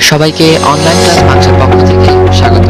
সবাইকে online class বাংলার পক্ষ থেকে স্বাগত।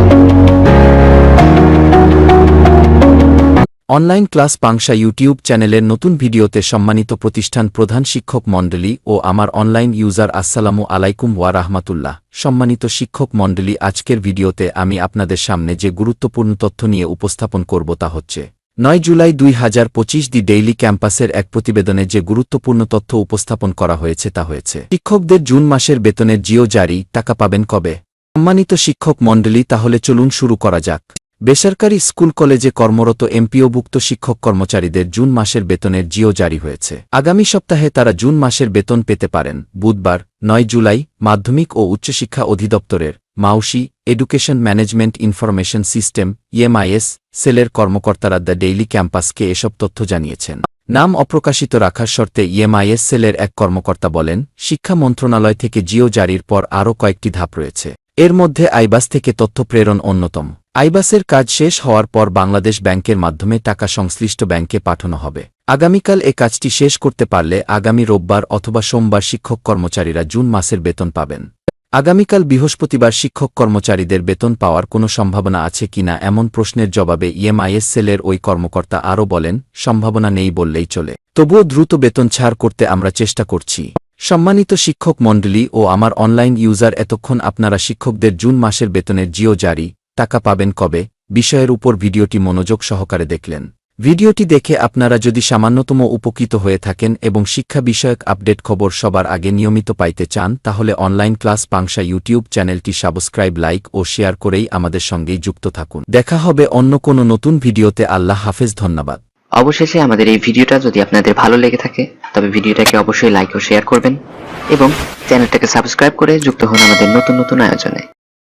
অনলাইন ক্লাস পাংশা ইউটিউব চ্যানেলের নতুন ভিডিওতে সম্মানিত প্রতিষ্ঠান প্রধান শিক্ষক মণ্ডলী ও আমার অনলাইন ইউজার আসসালামু আলাইকুম ওয়া রাহমাতুল্লাহ। সম্মানিত শিক্ষক মণ্ডলী, আজকের ভিডিওতে আমি আপনাদের সামনে যে গুরুত্বপূর্ণ তথ্য নিয়ে উপস্থাপন করব তা হচ্ছে নয় জুলাই দুই হাজার পঁচিশ দি ডেইলি ক্যাম্পাসের এক প্রতিবেদনে যে গুরুত্বপূর্ণ তথ্য উপস্থাপন করা হয়েছে তা হয়েছে। শিক্ষকদের জুন মাসের বেতনের জিও জারি, টাকা পাবেন কবে? সম্মানিত শিক্ষক মণ্ডলী, তাহলে চলুন শুরু করা যাক। বেসরকারি স্কুল কলেজে কর্মরত এমপিওভুক্ত শিক্ষক কর্মচারীদের জুন মাসের বেতনের জিও জারি হয়েছে। আগামী সপ্তাহে তারা জুন মাসের বেতন পেতে পারেন। বুধবার, নয় জুলাই, মাধ্যমিক ও উচ্চশিক্ষা অধিদপ্তরের মাউসি education management information system EMIS সেলের কর্মকর্তারা দ্য ডেইলি ক্যাম্পাসকে এসব তথ্য জানিয়েছেন। নাম অপ্রকাশিত রাখার শর্তে ইএমআইএস সেলের এক কর্মকর্তা বলেন, শিক্ষা মন্ত্রণালয় থেকে জিও জারির পর আরও কয়েকটি ধাপ রয়েছে। এর মধ্যে আইবাস থেকে তথ্য প্রেরণ অন্যতম। আইবাসের কাজ শেষ হওয়ার পর বাংলাদেশ ব্যাংকের মাধ্যমে টাকা সংশ্লিষ্ট ব্যাংকে পাঠানো হবে। আগামীকাল এ কাজটি শেষ করতে পারলে আগামী রোববার অথবা সোমবার শিক্ষক কর্মচারীরা জুন মাসের বেতন পাবেন। আগামীকাল বৃহস্পতিবার শিক্ষক কর্মচারীদের বেতন পাওয়ার কোনো সম্ভাবনা আছে কিনা এমন প্রশ্নের জবাবে ইএমআইএস সেলের ওই কর্মকর্তা আরও বলেন, সম্ভাবনা নেই বললেই চলে। তবুও দ্রুত বেতন ছাড় করতে আমরা চেষ্টা করছি। সম্মানিত শিক্ষক মণ্ডলী ও আমার অনলাইন ইউজার, এতক্ষণ আপনারা শিক্ষকদের জুন মাসের বেতনের জিও জারি, টাকা পাবেন কবে, বিষয়ের উপর ভিডিওটি মনোযোগ সহকারে দেখলেন। ভিডিওটি দেখে আপনারা যদি সামান্যতম উপকৃত হয়ে থাকেন এবং শিক্ষা বিষয়ক আপডেট খবর সবার আগে নিয়মিত পাইতে চান, তাহলে অনলাইন ক্লাস পাংশা ইউটিউব চ্যানেলটি সাবস্ক্রাইব, লাইক ও শেয়ার করেই আমাদের সঙ্গেই যুক্ত থাকুন। দেখা হবে অন্য কোনো নতুন ভিডিওতে। আল্লাহ হাফেজ, ধন্যবাদ। অবশেষে আমাদের এই ভিডিওটা যদি আপনাদের ভালো লেগে থাকে, তবে ভিডিওটাকে অবশ্যই লাইক ও শেয়ার করবেন এবং চ্যানেলটাকে সাবস্ক্রাইব করে যুক্ত হন আমাদের নতুন নতুন আয়োজনে।